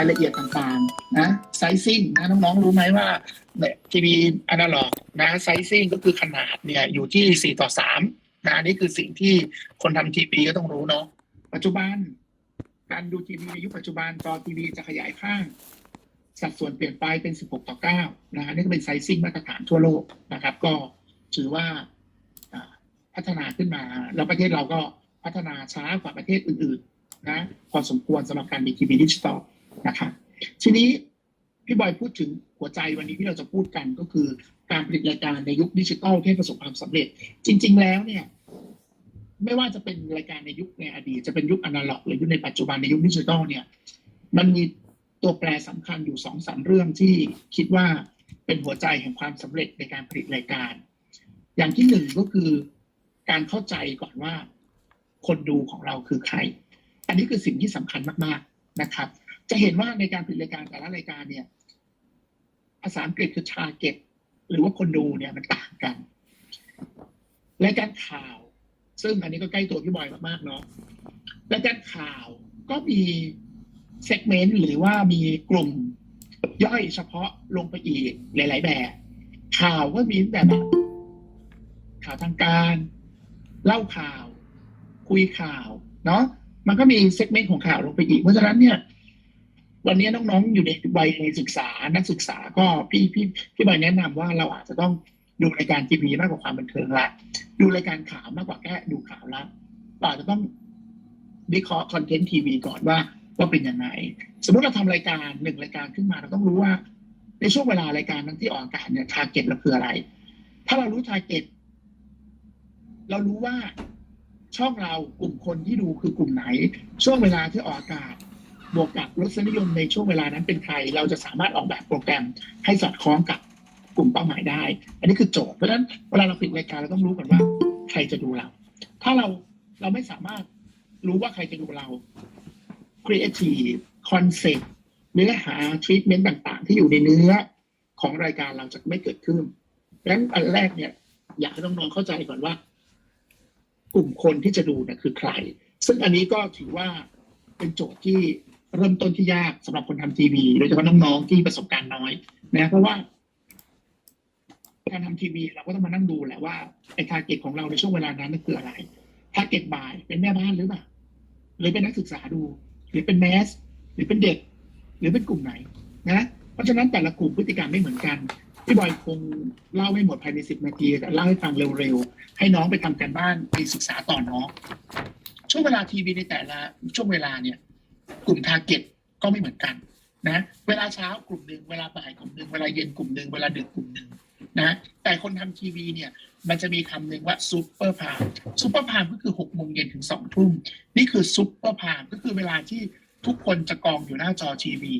ายละเอียดต่างๆนะไซซิ่งนะน้องๆรู้ไหมว่าทีวีอนาล็อกนะไซซิ่งก็คือขนาดเนี่ยอยู่ที่ 4 ต่อ3นะนี่คือสิ่งที่คนทำทีวีก็ต้องรู้เนาะปัจจุบัน การดูทีวีในยุคปัจจุบันจอทีวีจะขยายข้าง สัดส่วนเปลี่ยนไปเป็น 16 ต่อ9นะอันนี่ก็เป็นไซซิ่งมาตรฐานทั่วโลกนะครับ ก็ถือว่าอ่าพัฒนาขึ้นมา แล้วประเทศเราก็พัฒนาช้ากว่าประเทศอื่นๆนะพอสมควรสำหรับการมีทีวีดิจิตอล นะครับ ทีนี้พี่บอยพูดถึงหัวใจวันนี้ที่เราจะพูดกันก็คือการผลิตรายการในยุคดิจิตอลที่ประสบความสำเร็จ จริง ๆ แล้วเนี่ยไม่ว่าจะเป็นรายการในยุคในอดีตจะเป็นยุคอนาล็อกหรือยุคในปัจจุบันในยุคดิจิตอลเนี่ย มันมีตัวแปรสำคัญอยู่สองสามเรื่องที่คิดว่าเป็นหัวใจแห่งความสำเร็จในการผลิตรายการ อย่างที่หนึ่งก็คือการเข้าใจก่อนว่า คนดูของเราคือใคร อันนี้คือสิ่งที่สำคัญมากๆนะครับ จะเห็นว่าในการผลิตรายการแต่ละรายการเนี่ยภาษาอังกฤษคือ target หรือว่าคนดูเนี่ยมันต่างกันรายการข่าว ซึ่งอันนี้ก็ใกล้ตัวพี่บอยมากๆเนาะรายการข่าวก็มีเซกเมนต์หรือว่ามีกลุ่มย่อยเฉพาะลงไปอีกหลาย ๆ แบบ ข่าวก็มีแบบข่าวทางการ เล่าข่าว คุยข่าว เนาะมันก็มีเซกเมนต์ของข่าวลงไปอีก เพราะฉะนั้นเนี่ย วันนี้น้องๆอยู่ในวัยศึกษานักศึกษาก็พี่พี่พี่บอยแนะนำว่าเราอาจจะต้องดูรายการทีวีมากกว่าความบันเทิงละดูรายการข่าวมากกว่าแค่ดูข่าวละเราอาจจะต้องวิเคราะห์คอนเทนต์ทีวีก่อนว่าว่าเป็นยังไงสมมติเราทำรายการหนึ่งรายการขึ้นมาเราต้องรู้ว่า ในช่วงเวลารายการนั้นที่ออกอากาศเนี่ยทาร์เก็ตเราคืออะไร ถ้าเรารู้ทาร์เก็ตเรารู้ว่าช่องเรากลุ่มคนที่ดูคือกลุ่มไหน ช่วงเวลาที่ออกอากาศ บวกกับรสนิยมในช่วงเวลานั้นเป็นใคร เราจะสามารถออกแบบโปรแกรมให้สอดคล้องกับกลุ่มเป้าหมายได้ อันนี้คือโจทย์เพราะฉะนั้นเวลาเราปิดรายการเราต้องรู้ก่อนว่าใครจะดูเรา ถ้าเราเราไม่สามารถรู้ว่าใครจะดูเรา creative concept เนื้อหา treatment ต่างๆ ที่อยู่ในเนื้อของรายการเราจะไม่เกิดขึ้นดังนั้นอันแรกเนี่ย อยากให้น้องๆเข้าใจก่อนว่า กลุ่มคนที่จะดูเนี่ยคือใคร ซึ่งอันนี้ก็ถือว่าเป็นโจทย์ที่ เริ่มต้นที่ยากสำหรับคนทำทีวีโดยเฉพาะน้องๆที่ประสบการณ์น้อยนะเพราะว่า การทำทีวีเราก็ต้องมานั่งดูแหละว่าไอ้ทาร์เก็ตของเราในช่วงเวลานั้นนั่นคืออะไรทาร์เก็ตบ่ายเป็นแม่บ้านหรือเปล่าหรือเป็นนักศึกษาดู หรือเป็นแมสหรือเป็นเด็ก หรือเป็นกลุ่มไหนนะเพราะฉะนั้นแต่ละกลุ่มพฤติกรรมไม่เหมือนกันพี่บอยคงเล่าไม่หมดภายในสิบนาทีแต่เล่าให้ฟังเร็วๆให้น้องไปทำการบ้านไปศึกษาต่อเนาะช่วงเวลาทีวีในแต่ละช่วงเวลาเนี่ย กลุ่มทาร์เก็ตก็ไม่เหมือนกันนะ เวลาเช้ากลุ่มหนึ่งเวลาบ่ายกลุ่มหนึ่งเวลาเย็นกลุ่มหนึ่งเวลาดึกกลุ่มหนึ่งนะแต่คนทำทีวีเนี่ย มันจะมีคำหนึ่งว่าซูเปอร์พามซูเปอร์พามก็คือหกโมงเย็นถึงสองทุ่มนี่คือซูเปอร์พามก็คือเวลาที่ทุกคนจะกองอยู่หน้าจอทีวี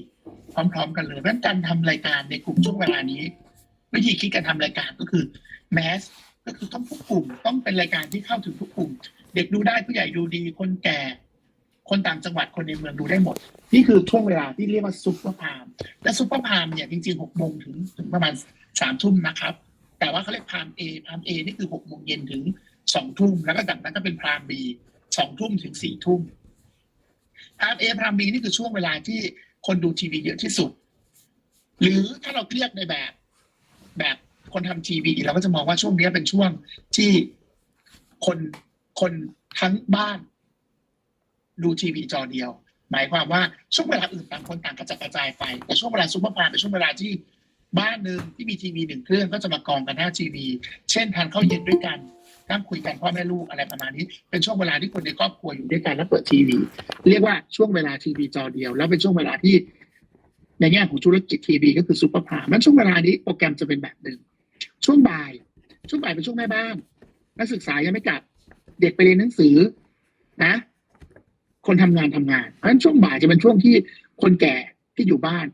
พร้อม ๆ กันเลยเพราะฉะนั้นการทำรายการในกลุ่มช่วงเวลานี้ วิธีคิดการทำรายการก็คือแมสก็คือต้องทุกกลุ่มต้องเป็นรายการที่เข้าถึงทุกกลุ่ม เด็กดูได้ผู้ใหญ่ดูดีคนแก่ คนต่างจังหวัดคนในเมืองดูได้หมด นี่คือช่วงเวลาที่เรียกว่าซุปเปอร์พามและซุปเปอร์พามเนี่ยจริงๆหกโมงถึงถึงประมาณสามทุ่มนะครับ แต่ว่าเขาเรียกพามเอพามเอนี่คือหกโมงเย็นถึงสองทุ่มแล้วก็จากนั้นก็เป็นพามบีสองทุ่มถึงสี่ทุ่มพามเอพามบีนี่คือช่วงเวลาที่คนดูทีวีเยอะที่สุด หรือถ้าเราเรียกในแบบแบบคนทำทีวีเราก็จะมองว่าช่วงนี้เป็นช่วงที่คนคนทั้งบ้าน ดูทีวีจอเดียว หมายความว่าช่วงเวลาอื่นต่างคนต่างกระจัดกระจายไป แต่ช่วงเวลาซุปเปอร์พาร์เป็นช่วงเวลาที่บ้านหนึ่งที่มีทีวีหนึ่งเครื่องก็จะมากองกันหน้าทีวี เช่นทานข้าวเย็นด้วยกันนั่งคุยกันพ่อแม่ลูกอะไรประมาณนี้ เป็นช่วงเวลาที่คนในครอบครัวอยู่ด้วยกันแล้วเปิดทีวี เรียกว่าช่วงเวลาทีวีจอเดียว แล้วเป็นช่วงเวลาที่ ในแง่ของธุรกิจทีวีก็คือซูเปอร์พาร์มันช่วงเวลานี้โปรแกรมจะเป็นแบบหนึ่งช่วงบ่าย ช่วงบ่ายเป็นช่วงแม่บ้าน นักศึกษายังไม่กลับ เด็กไปเรียนหนังสือ นะ คนทำงานทำงาน เพราะฉะนั้นช่วงบ่ายจะเป็นช่วงที่คนแก่ที่อยู่บ้าน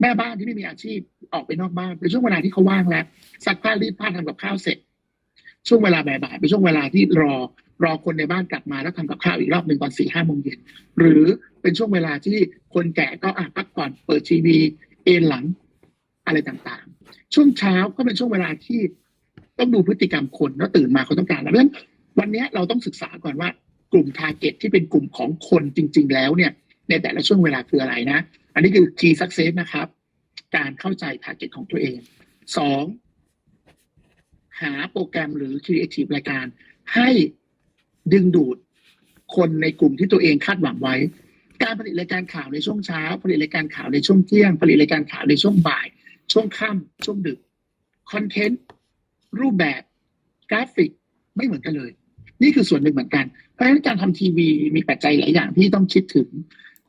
แม่บ้านที่ไม่มีอาชีพออกไปนอกบ้านเป็นช่วงเวลาที่เขาว่างแล้วซักผ้ารีดผ้าทำกับข้าวเสร็จ ช่วงเวลาบ่ายๆเป็นช่วงเวลาที่รอรอคนในบ้านกลับมาแล้วทำกับข้าวอีกรอบหนึ่งตอนสี่ห้าโมงเย็นหรือเป็นช่วงเวลาที่คนแก่ก็อะพักผ่อนเปิดทีวีเอนหลังอะไรต่างๆ ช่วงเช้าก็เป็นช่วงเวลาที่ต้องดูพฤติกรรมคนว่าตื่นมาเขาต้องการอะไรเพราะฉะนั้นวันนี้เราต้องศึกษาก่อนว่า ลุ่มทาร์เก็ตที่เป็นกลุ่มของคนจริง ๆ แล้วเนี่ย ในแต่ละช่วงเวลาคืออะไรนะ อันนี้คือ key success นะครับ การเข้าใจ target ของตัวเองสองหาโปรแกรมหรือ creative รายการ ให้ดึงดูดคนในกลุ่มที่ตัวเองคาดหวังไว้ การผลิตรายการข่าวในช่วงเช้า ผลิตรายการข่าวในช่วงเที่ยง ผลิตรายการข่าวในช่วงบ่าย ช่วงค่ำช่วงดึกคอนเทนต์รูปแบบกราฟิกไม่เหมือนกันเลย นี่คือส่วนหนึ่งเหมือนกัน เพราะฉะนั้นการทำทีวีมีปัจจัยหลายอย่างที่ต้องคิดถึง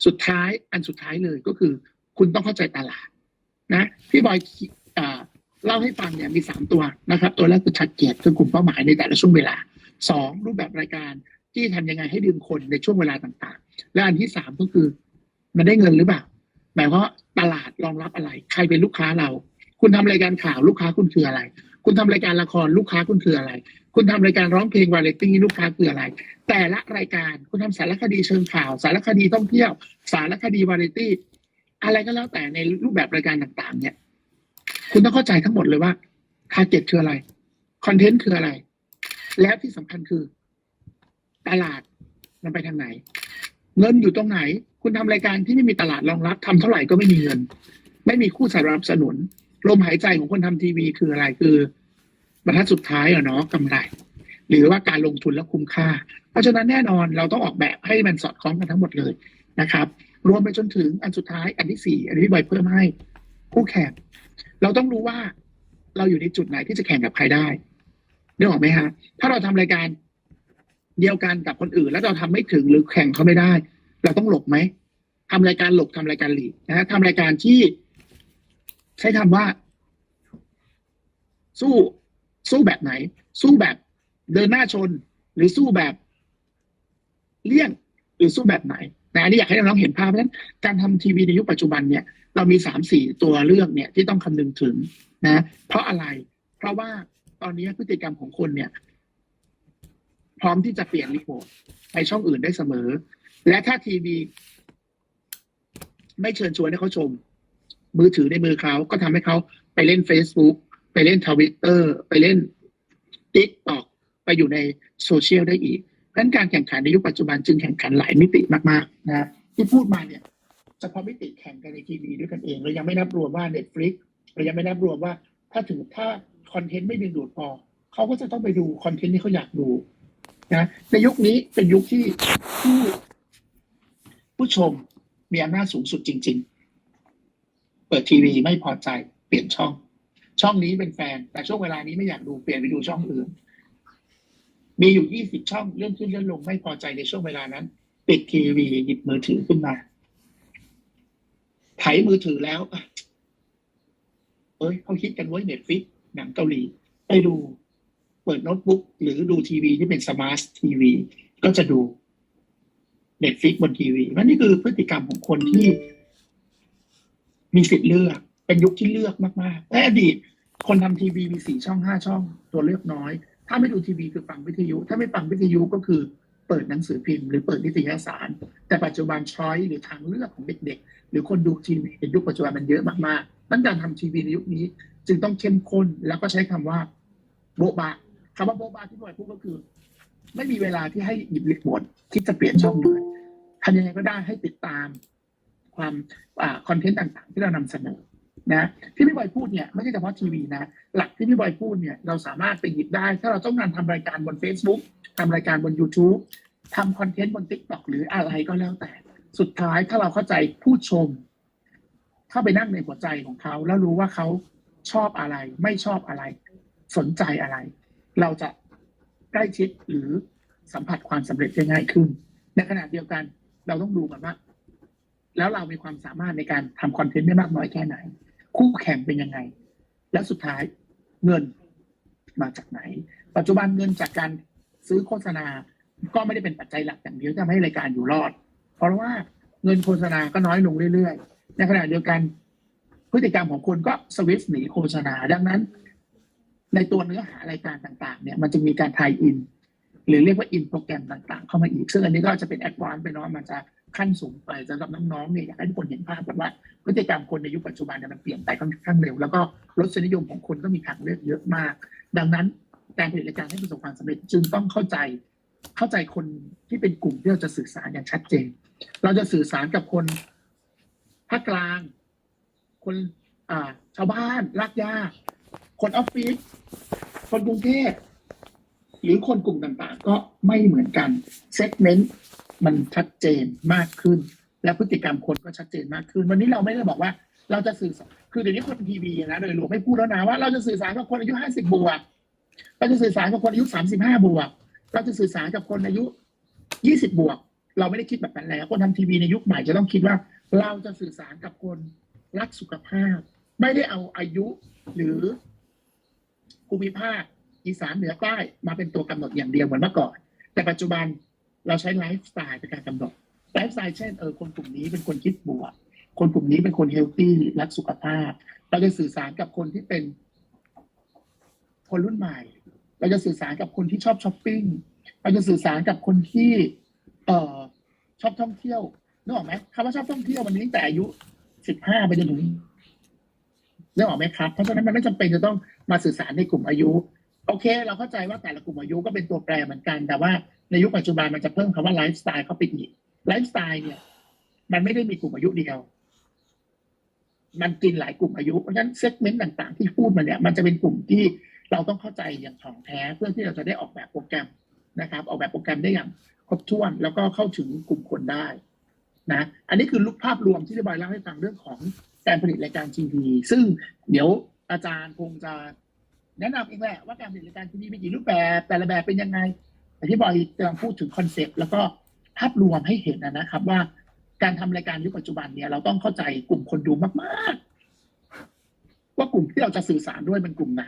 สุดท้ายอันสุดท้ายเลยก็คือ คุณต้องเข้าใจตลาดนะพี่บอยเล่าให้ฟังเนี่ยมีสามตัวนะครับ ตัวแรกคือชัดเจนคือกลุ่มเป้าหมายในแต่ละช่วงเวลาสองรูปแบบรายการที่ทำยังไงให้ดึงคนในช่วงเวลาต่างๆ และอันที่สามก็คือ มันได้เงินหรือเปล่าหมายความว่าตลาดรองรับอะไร ใครเป็นลูกค้าเรา คุณทำรายการข่าวลูกค้าคุณคืออะไร คุณทำรายการละครลูกค้าคุณคืออะไร คุณทำรายการร้องเพลงวาไรตี้ลูกค้าคืออะไร แต่ละรายการคุณทำสารคดีเชิงข่าว สารคดีท่องเที่ยว สารคดีวาไรตี้อะไรก็แล้วแต่ในรูปแบบรายการต่างๆ เนี่ย คุณต้องเข้าใจทั้งหมดเลยว่า t a r g e t คืออะไรคอนเทนต์คืออะไร แล้วที่สำคัญคือ ตลาดมันไปทางไหน เงินอยู่ตรงไหน คุณทำรายการที่ไม่มีตลาดรองรับทำเท่าไหร่ก็ไม่มีเงิน ไม่มีคู่สนับสนุนลมหายใจของคนทำทีวีคืออะไรคือ บรรทัดสุดท้ายอะเนาะกำไร หรือว่าการลงทุนแล้วคุ้มค่า เพราะฉะนั้นแน่นอนเราต้องออกแบบให้มันสอดคล้องกันทั้งหมดเลยนะครับ รวมไปจนถึงอันสุดท้ายอันที่สี่อันที่บอยเพิ่มให้คู่แข่งเราต้องรู้ว่าเราอยู่ในจุดไหนที่จะแข่งกับใครได้นึกออกไหมฮะถ้าเราทำรายการเดียวกันกับคนอื่น แล้วเราทำไม่ถึงหรือแข่งเขาไม่ได้ เราต้องหลบไหมทำรายการหลบทำรายการหลีกนะฮะทำรายการที่ ใช้คำว่า สู้ สู้แบบไหน สู้แบบเดินหน้าชน หรือสู้แบบเลี่ยงหรือสู้แบบไหนนะอันนี้อยากให้น้องๆเห็นภาพเพราะฉะนั้นการทำทีวีในยุคปัจจุบันเนี่ย เรามีสามสี่ตัวเลือกเนี่ยที่ต้องคำนึงถึงนะ เพราะอะไร เพราะว่าตอนนี้พฤติกรรมของคนเนี่ย พร้อมที่จะเปลี่ยนรีโมทไปช่องอื่นได้เสมอ และถ้าทีวี ไม่เชิญชวนให้เขาชม มือถือในมือเขาก็ทำให้เขาไปเล่น Facebook ไปเล่นทวิตเตอร์ไปเล่นติ๊กตอกไปอยู่ในโซเชียลได้อีกเพราะฉะนั้นการแข่งขันในยุคปัจจุบันจึงแข่งขันหลายมิติมากๆนะที่พูดมาเนี่ยเฉพาะมิติแข่งกันในทีวีด้วยกันเองเรายังไม่นับรวมว่า Netflix เรายังไม่นับรวมว่า ถ้าถึงถ้าคอนเทนต์ไม่ดึงดูดพอเขาก็จะต้องไปดูคอนเทนต์ที่เขาอยากดูนะในยุคนี้เป็นยุคที่ผู้ผู้ชมมีอำนาจสูงสุดจริง ๆ เปิดทีวีไม่พอใจเปลี่ยนช่อง ช่องนี้เป็นแฟน แต่ช่วงเวลานี้ไม่อยากดูเปลี่ยนไปดูช่องอื่น มีอยู่ยี่สิบช่องเลื่อนขึ้นเลื่อนลงไม่พอใจในช่วงเวลานั้น ปิดทีวีหยิบมือถือขึ้นมาไถมือถือแล้วเอ้ยเขาคิดกันไว้เน็ตฟิกหนังเกาหลีไปดู เปิดโน้ตบุ๊กหรือดูทีวีที่เป็นสมาร์ททีวีก็จะดูเน็ตฟิกบนทีวีมันนี่คือพฤติกรรมของคนที่มีสิทธิ์เลือก เป็นยุคที่เลือกมากๆในอดีต คนทำทีวีมีสี่ช่องห้าช่อง ตัวเลือกน้อย ถ้าไม่ดูทีวีคือฟังวิทยุ ถ้าไม่ฟังวิทยุก็คือเปิดหนังสือพิมพ์หรือเปิดนิตยสาร แต่ปัจจุบันช้อยหรือทางเลือกของเด็กๆหรือคนดูทีวีในยุคปัจจุบันมันเยอะมากๆนั่นการทำทีวีในยุคนี้ จึงต้องเข้มข้นแล้วก็ใช้คำว่าโบบะคำว่าโบบะที่บอยพูดก็คือ ไม่มีเวลาที่ให้หยิบรีโมทคิดจะเปลี่ยนช่องเลยทำยังไงก็ได้ให้ติดตามความคอนเทนต์ต่างๆ ที่เรานำเสนอ นะที่พี่บอยพูดเนี่ยไม่ใช่เฉพาะทีวีนะ หลักที่พี่บอยพูดเนี่ยเราสามารถไปหยิบได้ ถ้าเราต้องการทำรายการบน Facebook ทำรายการบน YouTube ทำคอนเทนต์บน TikTok หรืออะไรก็แล้วแต่ สุดท้ายถ้าเราเข้าใจผู้ชม เข้าไปนั่งในหัวใจของเขา แล้วรู้ว่าเขาชอบอะไร ไม่ชอบอะไร สนใจอะไร เราจะใกล้ชิดหรือสัมผัสความสำเร็จได้ง่ายขึ้น ในขณะเดียวกันเราต้องดูกันว่าแล้วเรามีความสามารถในการทำคอนเทนต์ได้มากน้อยแค่ไหน คู่แข่งเป็นยังไง และสุดท้ายเงินมาจากไหน ปัจจุบันเงินจากการซื้อโฆษณา ก็ไม่ได้เป็นปัจจัยหลักอย่างเดียวที่ทำให้รายการอยู่รอด เพราะว่าเงินโฆษณาก็น้อยลงเรื่อยๆ ในขณะเดียวกัน พฤติกรรมของคนก็สวิตช์หนีโฆษณา ดังนั้น ในตัวเนื้อหารายการต่างๆ เนี่ยมันจะมีการไทยอิน หรือเรียกว่าอินโปรแกรมต่างๆ เข้ามาอีก ซึ่งอันนี้ก็จะเป็นแอดวานซ์ไปเนาะมันจะ ขั้นสูงไปสำหรับน้องๆเนี่ยอยากให้ทุกคนเห็นภาพแบบว่าพฤติกรรมคนในยุคปัจจุบันเนี่ยมันเปลี่ยนไปค่อนข้างเร็ว แล้วก็รสนิยมของคนก็มีทางเลือกเยอะมาก ดังนั้นการผลิตรายการให้ประสบความสำเร็จจึงต้องเข้าใจเข้าใจคนที่เป็นกลุ่มที่เราจะสื่อสารอย่างชัดเจน เราจะสื่อสารกับคนภาคกลาง คนอ่าชาวบ้านลากย่าคนออฟฟิศคนกรุงเทพหรือคนกลุ่มต่างๆ ก็ไม่เหมือนกันเซกเมนต์ มันชัดเจนมากขึ้น และพฤติกรรมคนก็ชัดเจนมากขึ้น วันนี้เราไม่ได้บอกว่าเราจะสื่อสารคือเดี๋ยวนี้คนทีวีนะโดยรวมไม่พูดแล้วนะว่าเราจะสื่อสารกับคนอายุห้าสิบบวกเราจะสื่อสารกับคนอายุสามสิบห้าบวก เราจะสื่อสารกับคนอายุยี่สิบบวก เราไม่ได้คิดแบบนั้นแล้วคนทำทีวีในยุคใหม่จะต้องคิดว่า เราจะสื่อสารกับคนรักสุขภาพ ไม่ได้เอาอายุหรือภูมิภาคอีสานเหนือใต้มาเป็นตัวกำหนดอย่างเดียวเหมือนเมื่อก่อน แต่ปัจจุบัน เราใช้ไลฟ์สไตล์เป็นการกำหนดไลฟ์สไตล์เช่นเออคนกลุ่มนี้เป็นคนคิดบวก คนกลุ่มนี้เป็นคนเฮลตี้รักสุขภาพ เราจะสื่อสารกับคนที่เป็นคนรุ่นใหม่ เราจะสื่อสารกับคนที่ชอบช้อปปิ้งเราจะสื่อสารกับคนที่ เอ่อชอบท่องเที่ยวนึกออกไหมคำว่าชอบท่องเที่ยวมันมีตั้งแต่อายุสิบห้าไปจนถึงนึกออกไหมครับเพราะฉะนั้นมันไม่จำเป็นจะต้องมาสื่อสารในกลุ่มอายุ โอเค เราเข้าใจว่าแต่ละกลุ่มอายุก็เป็นตัวแปรเหมือนกันแต่ว่า ในยุคปัจจุบันมันจะเพิ่มคำว่าไลฟ์สไตล์เข้าไปอีกไลฟ์สไตล์เนี่ย มันไม่ได้มีกลุ่มอายุเดียว มันกินหลายกลุ่มอายุเพราะฉะนั้นเซกเมนต์ต่างๆ ที่พูดมาเนี่ยมันจะเป็นกลุ่มที่เราต้องเข้าใจอย่างถ่องแท้เพื่อที่เราจะได้ออกแบบโปรแกรมนะครับ ออกแบบโปรแกรมได้อย่างครบถ้วนแล้วก็เข้าถึงกลุ่มคนได้นะอันนี้คือรูปภาพรวมที่พี่บอยเล่าให้ฟังเรื่องของการผลิตรายการทีวีซึ่งเดี๋ยวอาจารย์คงจะแนะนำเองแหละว่าการผลิตรายการทีวีมีกี่รูปแบบ แต่ละแบบเป็นยังไง ที่บอยกำลังพูดถึงคอนเซปต์แล้วก็ภาพรวมให้เห็นนะครับ ว่าการทำรายการยุคปัจจุบันเนี่ยเราต้องเข้าใจกลุ่มคนดูมากๆ ว่ากลุ่มที่เราจะสื่อสารด้วยเป็นกลุ่มไหน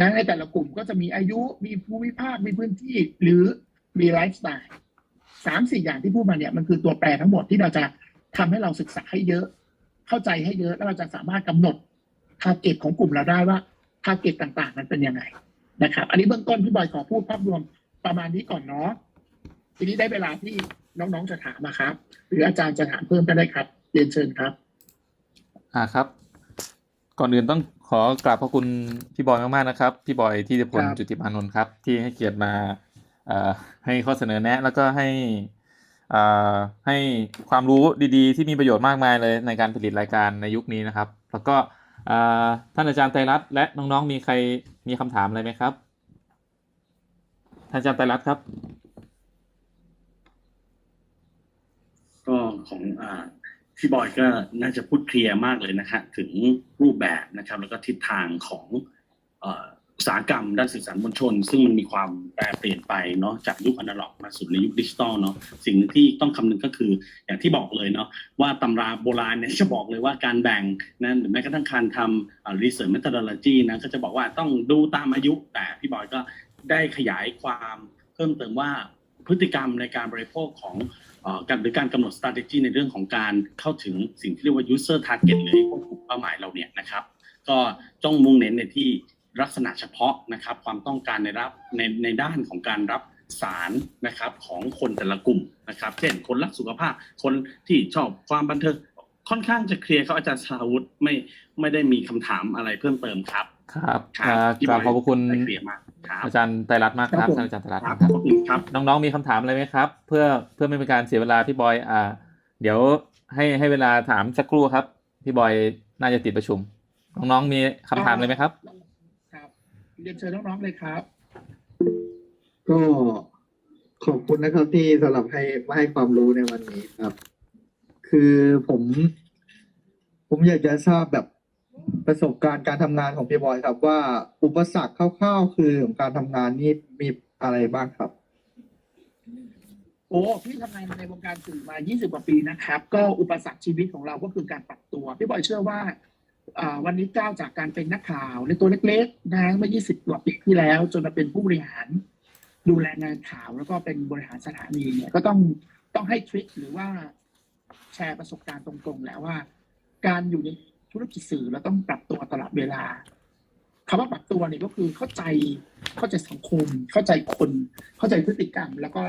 นะในแต่ละกลุ่มก็จะมีอายุมีภูมิภาคมีพื้นที่หรือมีไลฟ์สไตล์สามสี่อย่างที่พูดมาเนี่ยมันคือตัวแปรทั้งหมดที่เราจะทำให้เราศึกษาให้เยอะ เข้าใจให้เยอะแล้วเราจะสามารถกำหนดทาร์เก็ตของกลุ่มเราได้ว่าทาร์เก็ตต่างๆ มันเป็นยังไงนะครับ อันนี้เบื้องต้นพี่บอยขอพูดภาพรวม ประมาณนี้ก่อนเนาะทีนี้ได้เวลาที่น้องๆจะถามนะครับ หรืออาจารย์จะถามเพิ่มก็ได้ครับเรียนเชิญครับ อ่าครับ ก่อนอื่นต้องขอกราบขอบคุณพี่บอยมากๆนะครับ พี่บอยที่พลครับจุติมานนท์ครับ ที่ให้เกียรติมาเอ่อให้ข้อเสนอแนะ แล้วก็ให้อ่าให้ความรู้ดีๆ ที่มีประโยชน์มากมายเลยในการผลิตรายการในยุคนี้นะครับ แล้วก็อ่าท่านอาจารย์ไตรรัตน์และน้องๆมีใครมีคำถามอะไรไหมครับท่าน อาจารย์ไตรรัตน์ครับ ก็ของอ่าพี่บอยก็น่าจะพูดเคลียร์มากเลยนะฮะถึงรูปแบบนะครับ แล้วก็ทิศทางของอุตสาหกรรมด้านสื่อสารมวลชน ซึ่งมันมีความแปรเปลี่ยนไปเนาะจากยุคอนาล็อกมาสู่ในยุคดิจิตอลเนาะสิ่งหนึ่งที่ต้องคำนึงก็คืออย่างที่บอกเลยเนาะว่าตำราโบราณเนี่ยจะบอกเลยว่าการแบ่งนั้นหรือแม้กระทั่งการทำ research methodology นะก็จะบอกว่าต้องดูตามอายุแต่พี่บอยก็ ได้ขยายความเพิ่มเติมว่าพฤติกรรมในการบริโภคของเอ่อการหรือการกำหนด strategy ในเรื่องของการเข้าถึงสิ่งที่เรียกว่า user target หรือพวกกลุ่มเป้าหมายเราเนี่ยนะครับ ก็ต้องมุ่งเน้นในที่ลักษณะเฉพาะนะครับ ความต้องการในรับในในด้านของการรับสารนะครับของคนแต่ละกลุ่มนะครับ เช่นคนรักสุขภาพคนที่ชอบความบันเทิงค่อนข้างจะเคลียร์ครับอาจารย์สราวุธไม่ไม่ได้มีคำถามอะไรเพิ่มเติมครับ ครับครัอ่าพี่กราบขอบพระคุณได้เคลียร์มากครับ อาจารย์ไตรรัตน์มากครับครับผมท่านอาจารย์ไตรรัตน์ครับครับขอบคุณครับน้องๆมีคำถามอะไรไหมครับ เพื่อเพื่อไม่เป็นการเสียเวลาพี่บอยอ่า เดี๋ยวให้ให้เวลาถามสักครู่ครับ พี่บอยน่าจะติดประชุม น้องๆมีคำถามอะไรไหมครับ ครับเรียนเชิญน้องๆเลยครับ ก็ขอบคุณนะครับที่สำหรับให้มาให้ความรู้ในวันนี้ครับ คือผม ผมอยากจะทราบแบบ ประสบการณ์การทำงานของพี่บอยครับ ว่าอุปสรรคคร่าวๆคือของการทำงานนี่มีอะไรบ้างครับ โอ้พี่ทำงานในวงการสื่อมา 20 กว่าปีนะครับ ก็อุปสรรคชีวิตของเราก็คือการปรับตัว พี่บอยเชื่อว่าอ่าวันนี้ก้าวจากการเป็นนักข่าวในตัวเล็กๆนะเมื่อ 20 กว่าปีที่แล้ว จนมาเป็นผู้บริหาร ดูแลงานข่าวแล้วก็เป็นบริหารสถานีเนี่ยก็ต้องต้องให้ทริคหรือว่าแชร์ประสบการณ์ตรงๆ แล้วว่า การอยู่ใน ธุรกิจสื่อเราต้องปรับตัวตลอดเวลาคำว่าปรับตัวเนี่ยก็คือเข้าใจเข้าใจสังคม เข้าใจคน เข้าใจพฤติกรรม แล้วก็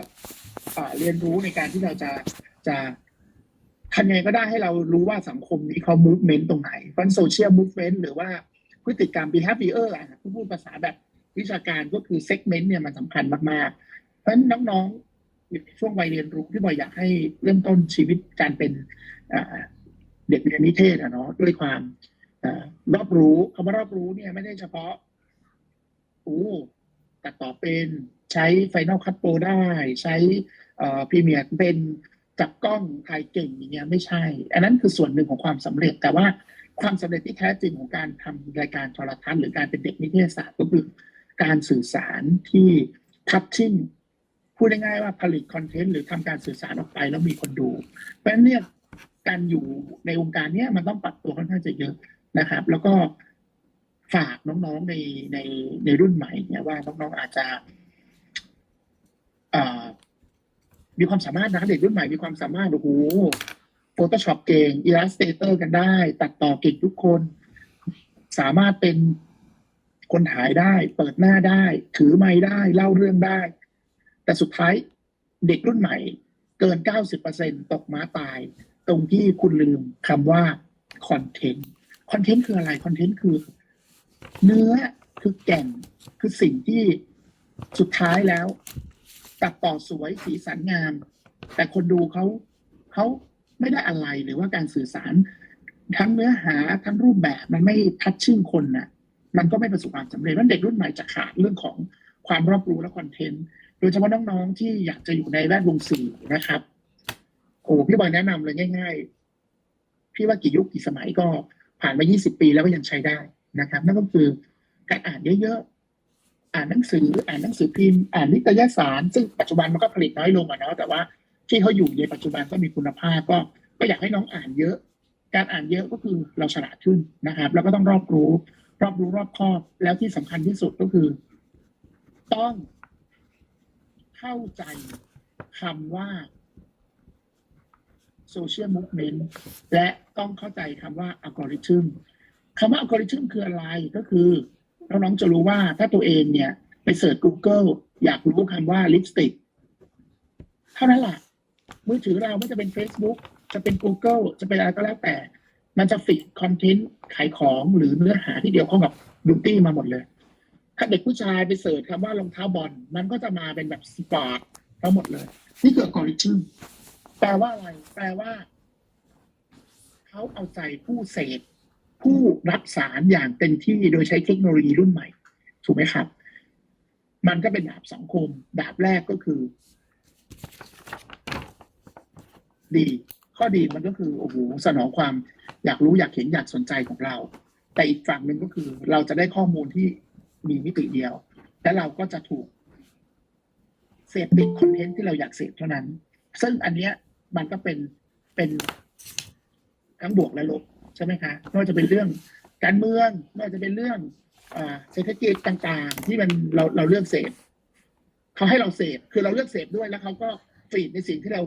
เรียนรู้ในการที่เราจะจะทำยังไงก็ได้ให้เรารู้ว่าสังคมนี้เขา movement ตรงไหนเพราะโซเชียล movement หรือว่าพฤติกรรม behavior อะพูดภาษาแบบวิชาการก็คือ segment เนี่ยมันสำคัญมากๆ เพราะฉะนั้นน้องๆช่วงวัยเรียนรู้ที่บอยอยากให้เริ่มต้นชีวิตการเป็น เด็กเรียนนิเทศอะเนาะด้วยความอรอบรู้คำว่ารอบรู้เนี่ยไม่ได้เฉพาะโอ้ตัดต่อเป็นใช้ Final Cut Pro ได้ ใช้พรีเมียร์เป็นจับกล้องถ่ายเก่งอย่างเงี้ยไม่ใช่ อันนั้นคือส่วนหนึ่งของความสำเร็จ แต่ว่าความสำเร็จที่แท้จริงของการทำรายการโทรทัศน์หรือการเป็นเด็กนิเทศศาสตร์ก็คือการสื่อสารที่ทัชชิ่งพูดง่ายๆว่าผลิตคอนเทนต์หรือทำการสื่อสารออกไปแล้วมีคนดูเพราะฉะนั้นเนี่ย การอยู่ในวงการเนี้ยมันต้องปรับตัวค่อนข้างจะเยอะนะครับ แล้วก็ฝากน้องๆในในในรุ่นใหม่เนี่ยว่าน้องๆอาจจะมีความสามารถนะเด็กรุ่นใหม่มีความสามารถโอ้โห Photoshop เก่ง Illustrator กันได้ ตัดต่อเก่งทุกคน สามารถเป็นคนถ่ายได้ เปิดหน้าได้ ถือไม้ได้ เล่าเรื่องได้ แต่สุดท้ายเด็กรุ่นใหม่เกิน 90%ตกม้าตาย ตรงที่คุณลืมคำว่าคอนเทนต์คอนเทนต์คืออะไรคอนเทนต์คือ เนื้อคือแก่นคือสิ่งที่สุดท้ายแล้ว ตัดต่อสวยสีสันงาม แต่คนดูเขาเขาไม่ได้อะไรหรือว่าการสื่อสาร ทั้งเนื้อหาทั้งรูปแบบมันไม่ทัดชื่นคนน่ะ มันก็ไม่ประสบความสำเร็จว่าเด็กรุ่นใหม่จะขาดเรื่องของความรอบรู้และคอนเทนต์โดยเฉพาะน้องๆที่อยากจะอยู่ในแวดวงสื่อนะครับ โอ้พี่บอยแนะนำเลยง่าย ๆ พี่ว่ากี่ยุคกี่สมัยก็ผ่านมา 20 ปีแล้วก็ยังใช้ได้นะครับ นั่นก็คือการอ่านเยอะๆ อ่านหนังสือ อ่านหนังสือพิมพ์ อ่านนิตยสาร ซึ่งปัจจุบันมันก็ผลิตน้อยลงอะเนาะ แต่ว่าที่เขาอยู่ในปัจจุบันก็มีคุณภาพก็ ก็อยากให้น้องอ่านเยอะ การอ่านเยอะก็คือเราฉลาดขึ้นนะครับ แล้วก็ต้องรอบรู้ รอบรู้รอบคอบ แล้วที่สำคัญที่สุดก็คือ ต้องเข้าใจคำว่า social movement และต้องเข้าใจคำว่า algorithm คำว่า algorithm คืออะไรก็คือน้องๆจะรู้ว่าถ้าตัวเองเนี่ย ไปเสิร์ช Google อยากรู้คำว่า lipstick เท่านั้นแหละมือถือเราไม่จะเป็น Facebook จะเป็น Google จะเป็นอะไรก็แล้วแต่ มันจะฟิกคอนเทนต์ขายของหรือเนื้อหาที่เกี่ยวข้องกับบิวตี้มาหมดเลย ถ้าเด็กผู้ชายไปเสิร์ชคำว่ารองเท้าบอลมันก็จะมาเป็นแบบสปอร์ตทั้งหมดเลย นี่คือ algorithm แปลว่าอะไร แปลว่า เขาเอาใจผู้เสพผู้รับสารอย่างเต็มที่โดยใช้เทคโนโลยีรุ่นใหม่ ถูกไหมครับ มันก็เป็นดาบสองคม ดาบแรกก็คือ ดี ข้อดีมันก็คือโอ้โหสนองความอยากรู้อยากเห็นอยากสนใจของเรา แต่อีกฝั่งหนึ่งก็คือ เราจะได้ข้อมูลที่มีมิติเดียว และเราก็จะถูกเสพติดคอนเทนต์ที่เราอยากเสพเท่านั้น ซึ่งอันเนี้ย มันก็เป็นเป็นทั้งบวกและลบใช่ไหมคะไม่ว่าจะเป็นเรื่องการเมืองไม่ว่าจะเป็นเรื่องเศรษฐกิจต่างๆ ที่มันเราเราเลือกเสพเขาให้เราเสพคือเราเลือกเสพด้วยแล้วเขาก็ฟีดในสิ่งที่เรา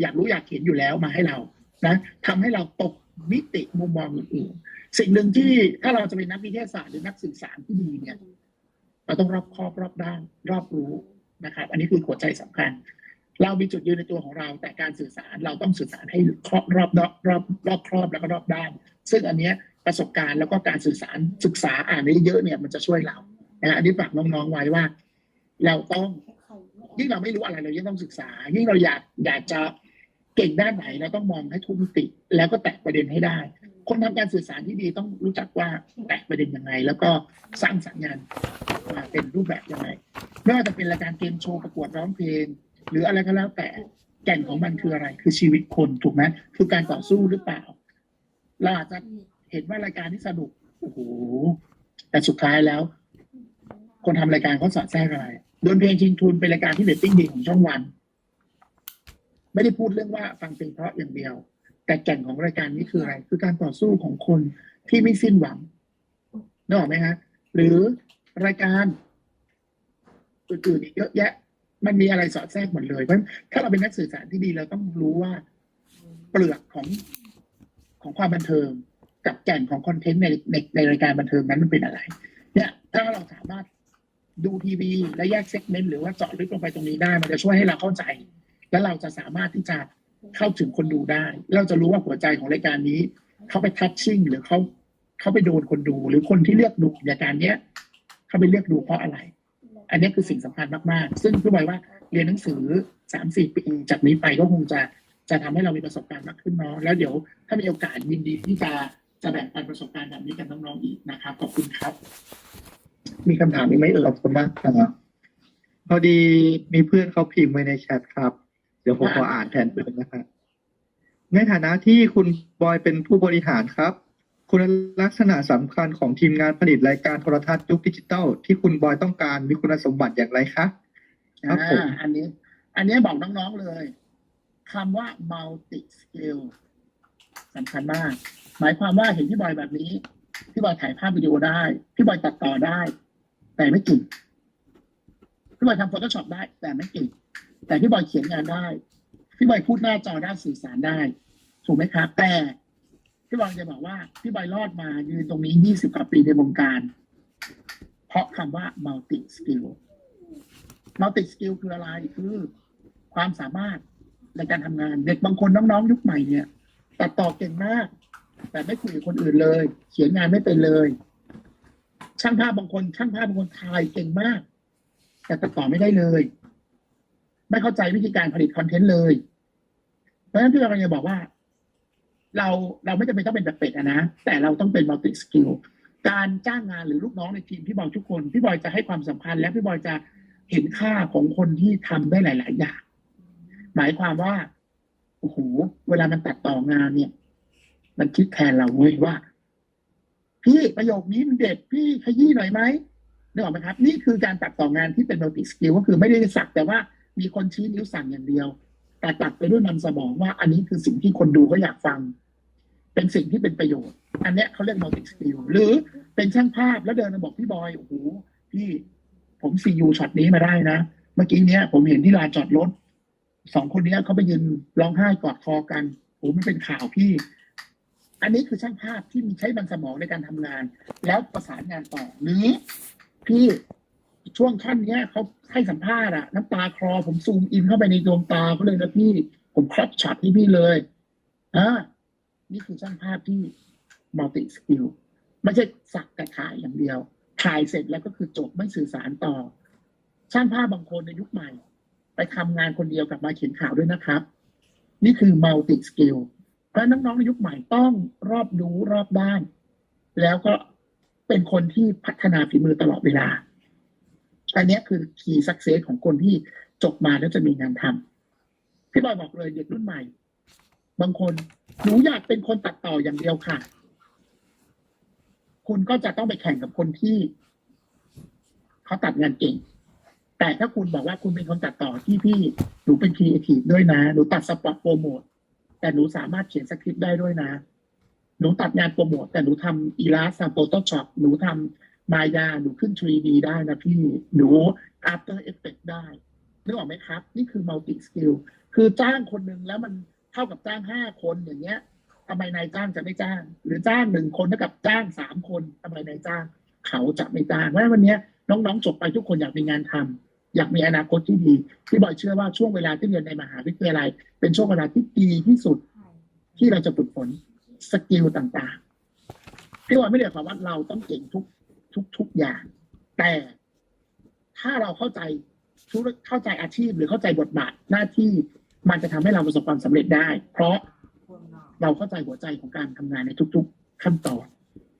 อยากรู้อยากเห็นอยู่แล้วมาให้เรานะทำให้เราตกมิติมุมมองอื่นๆสิ่งหนึ่งที่ถ้าเราจะเป็นนักวิทยาศาสตร์หรือนักสื่อสารที่ดีเนี่ยเราต้องรอบคอบรอบด้านรอบรู้นะครับ อันนี้คือหัวใจสำคัญ เรามีจุดยืนในตัวของเรา แต่การสื่อสารเราต้องสื่อสารให้ครอบรอบรอบรอบรอบครอบแล้วก็รอบด้าน ซึ่งอันเนี้ยประสบการณ์แล้วก็การสื่อสารศึกษาอ่านได้เยอะเนี่ยมันจะช่วยเรานะอันนี้ฝากน้องๆไว้ว่า เราต้องยิ่งเราไม่รู้อะไรเรายิ่งต้องศึกษา ยิ่งเราอยากอยากจะเก่งด้านไหนเราต้องมองให้ทุกมิติ แล้วก็แตะประเด็นให้ได้ คนทำการสื่อสารที่ดีต้องรู้จักว่าแตะประเด็นยังไง แล้วก็สร้างสรรค์งานมาเป็นรูปแบบยังไงไม่ว่าจะเป็นรายการเกมโชว์ประกวดร้องเพลง หรืออะไรก็แล้วแต่แก่นของมันคืออะไร คือชีวิตคนถูกไหมคือการต่อสู้หรือเปล่าเราอาจจะเห็นว่ารายการที่สนุกโอ้โหแต่สุดท้ายแล้ว คนทำรายการเขาสอดแทรกอะไรโดนเพลงชิงทุนเป็นรายการที่เรตติ้งดีของช่องวัน ไม่ได้พูดเรื่องว่าฟังเพลงเพราะอย่างเดียว แต่แก่นของรายการนี้คืออะไร คือการต่อสู้ของคนที่ไม่สิ้นหวังนึกออกไหมฮะหรือรายการอื่นๆอีกเยอะแยะ มันมีอะไรสอดแทรกหมดเลยเพราะถ้าเราเป็นนักสื่อสารที่ดีเราต้องรู้ว่าเปลือกของของความบันเทิง กับแก่นของคอนเทนต์ในในในรายการบันเทิงนั้นมันเป็นอะไร เนี่ย ถ้าเราสามารถดูทีวีและแยกเซกเมนต์หรือว่าเจาะลึกลงไปตรงนี้ได้ มันจะช่วยให้เราเข้าใจ และเราจะสามารถที่จะเข้าถึงคนดูได้ เราจะรู้ว่าหัวใจของรายการนี้เขาไปทัชชิ่งหรือเขาเขาไปโดนคนดู หรือคนที่เลือกดูรายการเนี้ยเขาไปเลือกดูเพราะอะไร อันนี้คือสิ่งสำคัญมากๆ ซึ่งพี่บอยว่าเรียนหนังสือสามสี่ปีจากนี้ไปก็คงจะจะทำให้เรามีประสบการณ์มากขึ้นเนาะแล้วเดี๋ยวถ้ามีโอกาสยินดีที่จะจะแบ่งปันประสบการณ์แบบนี้กับน้องๆอีกนะครับขอบคุณครับ มีคำถามอีกไหมเอ่ยขอบคุณมากครับพอดีมีเพื่อนเขาพิมพ์ไว้ในแชทครับ เดี๋ยวผมขออ่านแทนเพื่อนนะครับในฐานะที่คุณบอยเป็นผู้บริหารครับ คุณลักษณะสำคัญของทีมงานผลิตรายการโทรทัศน์ยุคดิจิตอลที่คุณบอยต้องการมีคุณสมบัติอย่างไรคะครับผมอ่าอันนี้ อันนี้บอกน้องๆเลยคำว่า multi skill สำคัญมาก หมายความว่าเห็นพี่บอยแบบนี้ พี่บอยถ่ายภาพวิดีโอได้ พี่บอยตัดต่อได้ แต่ไม่เก่งพี่บอยทำ Photoshop ได้ แต่ไม่เก่งแต่พี่บอยเขียนงานได้ พี่บอยพูดหน้าจอได้สื่อสารได้ ถูกไหมครับแต่ พี่บอยจะบอกว่าพี่บอยรอดมายืนตรงนี้20กว่าปีในวงการ เพราะคำว่า multi skill multi skill คืออะไรคือความสามารถในการทำงาน เด็กบางคนน้องๆ ยุคใหม่เนี่ยตัดต่อเก่งมาก แต่ไม่คุยกับคนอื่นเลย เขียนงานไม่เป็นเลย ช่างภาพบางคน ช่างภาพบางคนถ่ายเก่งมาก แต่ตัดต่อไม่ได้เลย ไม่เข้าใจวิธีการผลิตคอนเทนต์เลย เพราะฉะนั้นพี่กำลังจะบอกว่า เราเราไม่จำเป็นต้องเป็นแบบเป็ดอะนะ แต่เราต้องเป็นมัลติสกิลการจ้างงานหรือลูกน้องในทีมพี่บอยทุกคน พี่บอยจะให้ความสำคัญ และพี่บอยจะเห็นค่าของคนที่ทำได้หลาย ๆ อย่าง หมายความว่าโอ้โหเวลามันตัดต่องานเนี่ย มันคิดแทนเราเว้ยว่า พี่ประโยคนี้มันเด็ดพี่ขยี้หน่อยไหมนึกออกไหมครับ นี่คือการตัดต่องานที่เป็นมัลติสกิลก็คือไม่ได้สักแต่ว่ามีคนชี้นิ้วสั่งอย่างเดียว แต่ตัดไปด้วยมันสมองว่า อันนี้คือสิ่งที่คนดูเขาอยากฟัง เป็นสิ่งที่เป็นประโยชน์ อันเนี้ยเขาเรียกมัลติสกิลหรือเป็นช่างภาพแล้วเดินมาบอกพี่บอยโอ้โหพี่ผมซียูช็อตนี้มาได้นะ เมื่อกี้เนี้ย ผมเห็นที่ลานจอดรถสองคนนี้เขาไปยืนร้องไห้กอดคอกันโอ้มันเป็นข่าวพี่ อันนี้คือช่างภาพที่มีใช้มันสมองในการทำงาน แล้วประสานงานต่อหรือพี่ช่วงขั้นเนี้ยเขาให้สัมภาษณ์อะน้ำตาคลอผมซูมอินเข้าไปในดวงตาเขาเลยนะพี่ ผมครอปช็อตให้พี่เลยอ่า นี่คือช่างภาพที่มัลติสกิลไม่ใช่สักแต่ถ่ายอย่างเดียว ถ่ายเสร็จแล้วก็คือจบไม่สื่อสารต่อ ช่างภาพบางคนในยุคใหม่ ไปทำงานคนเดียวกลับมาเขียนข่าวด้วยนะครับ นี่คือมัลติสกิลเพราะน้องๆในยุคใหม่ต้องรอบรู้รอบด้าน แล้วก็เป็นคนที่พัฒนาฝีมือตลอดเวลา อันนี้คือคีย์สักเซสของคนที่จบมาแล้วจะมีงานทำพี่บอยบอกเลยเด็กรุ่นใหม่ บางคน หนูอยากเป็นคนตัดต่ออย่างเดียวค่ะ คุณก็จะต้องไปแข่งกับคนที่เขาตัดงานเก่ง แต่ถ้าคุณบอกว่าคุณเป็นคนตัดต่อที่พี่หนูเป็นครีเอทีฟด้วยนะ หนูตัดสปอตโปรโมทแต่หนูสามารถเขียนสคริปต์ได้ด้วยนะ หนูตัดงานโปรโมทแต่หนูทำอีลาสทำโฟโต้ช็อปหนูทำมายาหนูขึ้น 3D ได้นะพี่หนู After Effects ได้นึกออกไหมครับ นี่คือ multi skill คือจ้างคนหนึ่งแล้วมัน เท่ากับจ้างห้าคนอย่างเงี้ยทำไมนายจ้างจะไม่จ้าง หรือจ้างหนึ่งคนเท่ากับจ้างสามคนทำไมนายจ้าง เขาจะไม่จ้างเพราะฉะนั้นวันเนี้ยน้องๆจบไปทุกคนอยากมีงานทำอยากมีอนาคตที่ดีพี่บอยเชื่อว่าช่วงเวลาที่เรียนในมหาวิทยาลัย เป็นช่วงเวลาที่ดีที่สุด ที่เราจะฝึกฝนสกิลต่างๆพี่บอยไม่ได้หมายความว่าเราต้องเก่งทุกทุกทุกอย่าง แต่ถ้าเราเข้าใจธุรเข้าใจอาชีพหรือเข้าใจบทบาทหน้าที่ มันจะทำให้เราประสบความสำเร็จได้ เพราะเราเข้าใจหัวใจของการทำงานในทุก ๆ ขั้นตอน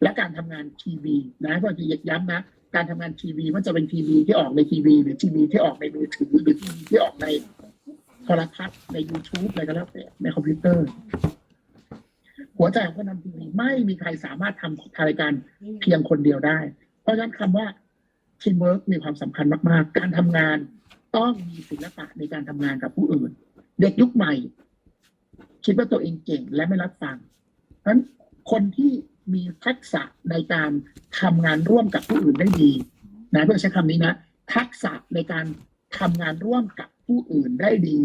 และการทำงานทีวีนะก็จะย้ำนะ การทำงานทีวีมันจะเป็นทีวีที่ออกในทีวี หรือทีวีที่ออกในมือถือ หรือทีวีที่ออกในโทรทัศน์ใน YouTube อะไรก็แล้วแต่ในคอมพิวเตอร์ หัวใจของคนทำทีวีไม่มีใครสามารถทำรายการเพียงคนเดียวได้ เพราะฉะนั้นคำว่าทีมเวิร์กมีความสำคัญมาก ๆ การทำงานต้องมีศิลปะในการทำงานกับผู้อื่น เด็กยุคใหม่ คิดว่าตัวเองเก่งและไม่รับฟังเพราะฉะนั้นคนที่มีทักษะในการทำงานร่วมกับผู้อื่นได้ดีนะเพื่อใช้คำนี้นะ ทักษะในการทำงานร่วมกับผู้อื่นได้ดี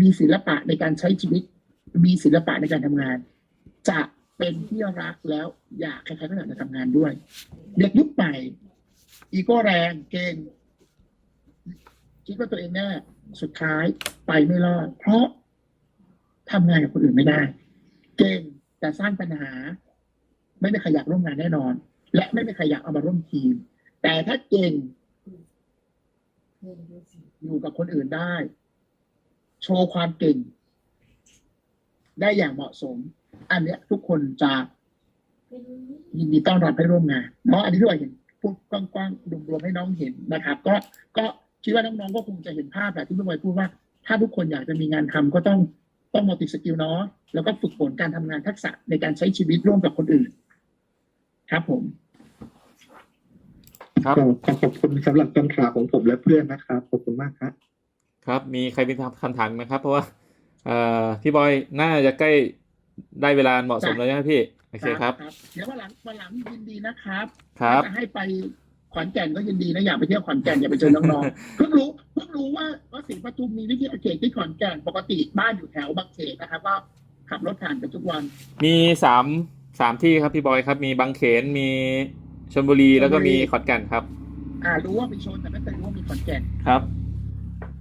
มีศิลปะในการใช้ชีวิต มีศิลปะในการทำงาน จะเป็นที่รักแล้วอยากใครๆก็อยากจะทำงานด้วย เด็กยุคใหม่อีโก้แรงเก่งคิดว่าตัวเองแน่ สุดท้ายไปไม่รอด เพราะทำงานกับคนอื่นไม่ได้ เก่งแต่สร้างปัญหา ไม่มีใครอยากร่วมงานแน่นอน และไม่มีใครอยากเอามาร่วมทีม แต่ถ้าเก่ง อยู่กับคนอื่นได้ โชว์ความเก่ง ได้อย่างเหมาะสม อันเนี้ยทุกคนจะยินดีต้อนรับให้ร่วมงานเนาะอันนี้ที่เราเห็นพูดกว้างๆรวมๆให้น้องเห็นนะครับ ก็ก็ คิดว่าน้องๆก็คงจะเห็นภาพแบบที่พี่บอยพูดว่า ถ้าทุกคนอยากจะมีงานทำก็ต้องต้องมัลติสกิลเนาะแล้วก็ฝึกฝนการทำงานทักษะในการใช้ชีวิตร่วมกับคนอื่น ครับผม ครับก็ขอขอบคุณสำหรับคำถามของผมและเพื่อนนะครับขอบคุณมากครับครับ มีใครมีคำถามไหมครับ เพราะว่าเอ่อพี่บอยน่าจะใกล้ได้เวลาเหมาะสมแล้วใช่ไหมพี่โอเคครับ เดี๋ยววันหลังวันหลังยินดีนะครับ ครับถ้าจะให้ไป ขอนแก่นก็ยินดีนะอยากไปเที่ยวขอนแก่นอยากไปเจอน้องๆเพิ่งรู้เพิ่งรู้ว่าว่าศรีปทุมมีวิทยาเขตที่ขอนแก่นปกติบ้านอยู่แถวบางเขตนะครับก็ขับรถผ่านไปทุกวัน มีสามสามที่ครับพี่บอยครับ มีบางเขนมีชลบุรีแล้วก็มีขอนแก่นครับ อ่ารู้ว่ามีชนแต่ไม่เคยรู้ว่ามีขอนแก่นครับ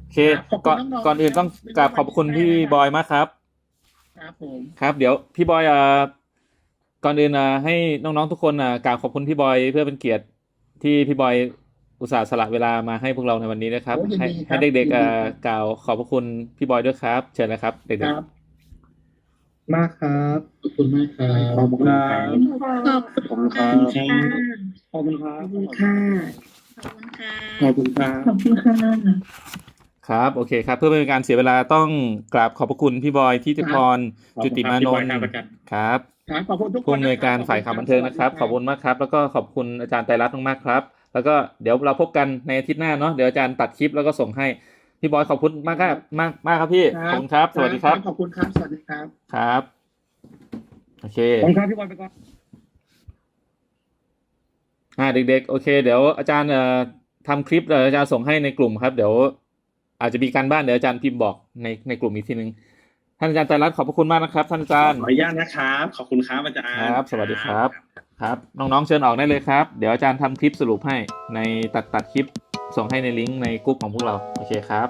โอเคครับขอบคุณก่อนน้องๆก่อนอื่นต้องกราบขอบคุณพี่บอยมากครับ ครับผมครับ เดี๋ยวพี่บอยอ่าก่อนอื่นอ่าให้น้องๆทุกคนอ่ากราบขอบคุณพี่บอยเพื่อเป็นเกียรติ ที่พี่บอยอุตส่าห์สละเวลามาให้พวกเราในวันนี้นะครับ โอ้ยินให้ดีคให้รับเด็กๆอ่ายินดีครับกล่าวขอบพระคุณพี่บอยด้วยครับ เชิญนะครับเด็คกรับมากครับ ขอบคุณมากครับขอบคุณครับ ขอบคุณค่ะ ขอบคุณครับขอบคุณค่ะ ขอบคุณครับ ขอบคุณค่ะ ๆครับโอเคครับ เพื่อไม่เป็นการเสียเวลาต้องกราบขอบพระคุณพี่บอยทิติพร จุติมานนท์ครับ ครับ ขอบคุณทุกคนผู้อำนวยการฝ่ายข่าวบันเทิงนะครับ ขอบคุณมากครับ แล้วก็ขอบคุณอาจารย์ไตรรัตน์มากๆครับ แล้วก็เดี๋ยวเราพบกันในอาทิตย์หน้าเนาะเดี๋ยวอาจารย์ตัดคลิปแล้วก็ส่งให้พี่บอยขอบคุณมากครับมากมากครับพี่ขอบคุณครับ สวัสดีครับขอบคุณครับสวัสดีครับครับโอเคขอบคุณครับพี่บอยไปก่อนอ่าเด็กๆโอเค เดี๋ยวอาจารย์เอ่อทำคลิปเดี๋ยวอาจารย์ส่งให้ในกลุ่มครับ เดี๋ยวอาจจะมีการบ้านเดี๋ยวอาจารย์พิมพ์บอกในในกลุ่มอีกทีนึง ท่านอาจารย์ไตรรัตน์ขอบพระคุณมากนะครับ ท่านอาจารย์ขออนุญาตนะครับขอบคุณครับอาจารย์ครับ สวัสดีครับครับ น้องๆเชิญออกได้เลยครับ เดี๋ยวอาจารย์ทำคลิปสรุปให้ในตัดตัดคลิปส่งให้ในลิงก์ในกลุ่มของพวกเรา โอเคครับ